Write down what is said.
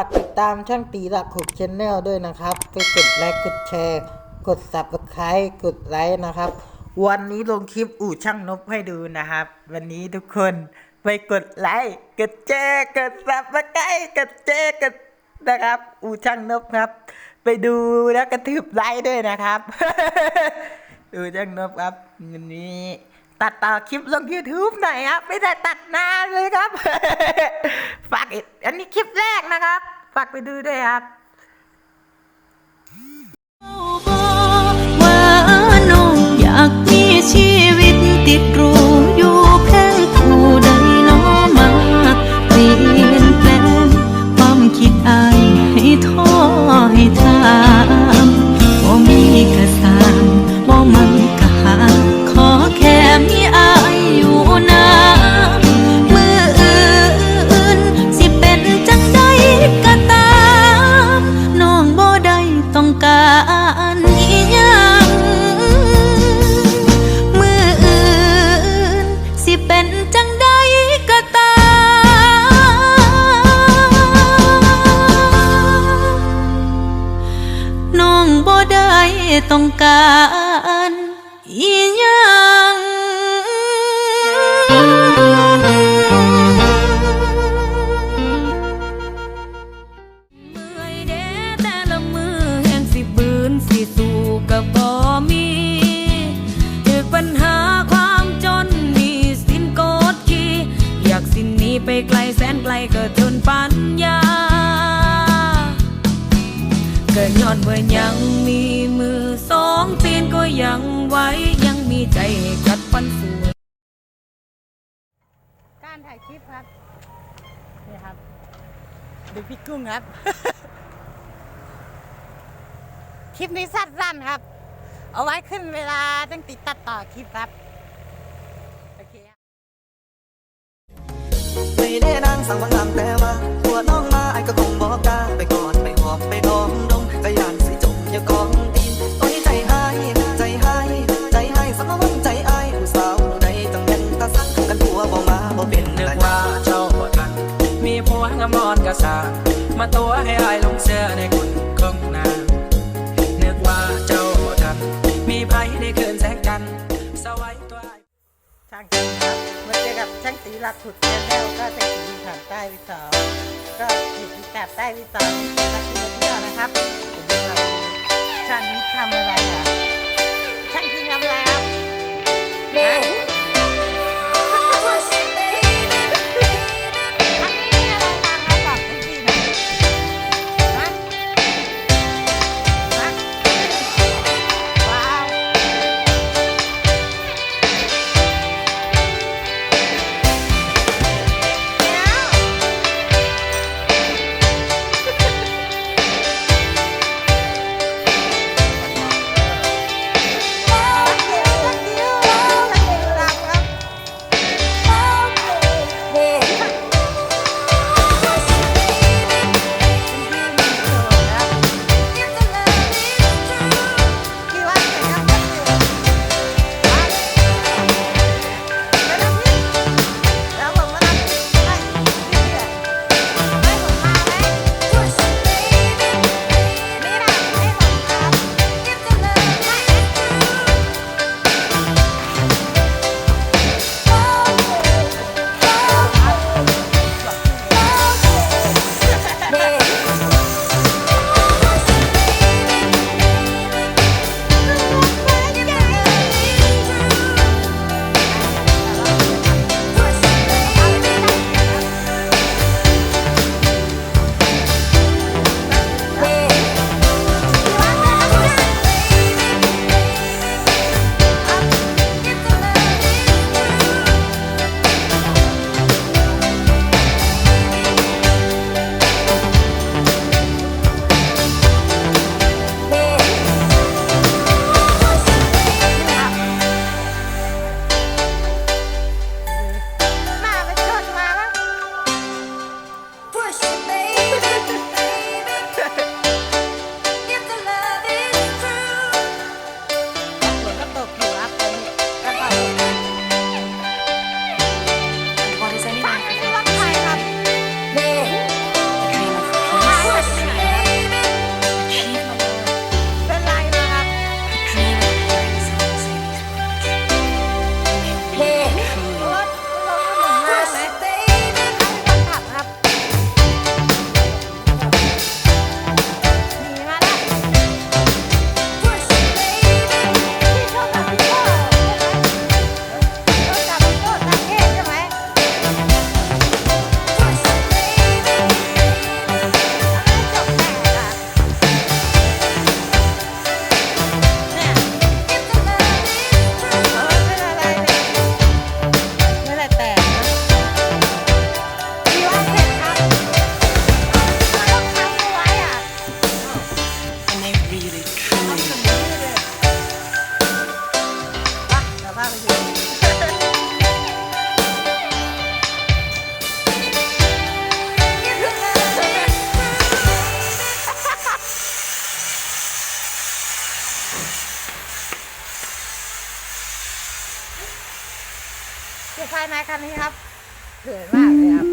ากติดตามช่างตีหลักหกชแนลด้วยนะครับ ไปกดไลค์กดแชร์ กด subscribe กดไลค์นะครับ วันนี้ลงคลิปอู่ช่างนบให้ดูนะครับ วันนี้ทุกคนไปกดไลค์กดแชร์กด subscribe กดแชร์กดนะครับ อู่ช่างนบครับ ไปดูแล้วกระทืบไลค์ด้วยนะครับดูช่างนบครับวันนี้ ตัดต่อคลิปลง YouTube หน่อยครับ ไม่ได้ตัดนานเลยครับ ฝากอีกอันนี้คลิปแรกนะครับ ฝากไปดูด้วยครับว่าน้องอยากมีชีวิตติดรู กดขี่อยากสิหนีไปไกลแสนไกลก็จนปัญญา เกิดยอนเมื่อยังมี อสองตีนก็ยังไหว้ยังมีใจให้กัดฟันสู้การถ่ายคลิปครับนี่ครับดูพี่กุ้งครับ คลิปนี้สั้นๆครับ เอาไว้ขึ้นเวลาต้งติดตัดต่อคลิปครับโอเคครับไม่ได้นางสั่งบางงามแต่ว่าตัวน้องมา กระสามาตัวให้อายลงเสื้อในคุณคงนานึกว่าเจ้าบ่ทันมีไผได้คืนแสงจันทร์สวัยตัวอช่างตีครับมาเจอกับช่างตีหลักขุดแก้วก็ช่างตีผ่านใต้วิสองก็อยู่ที่กาดใต้วิสองรักที่มาเที่ยวนะครับช่างนี้ทำอะไรอะช่างที่ทำอะไรครับ ไหมคันนี้ครับสวยมากเลยครับ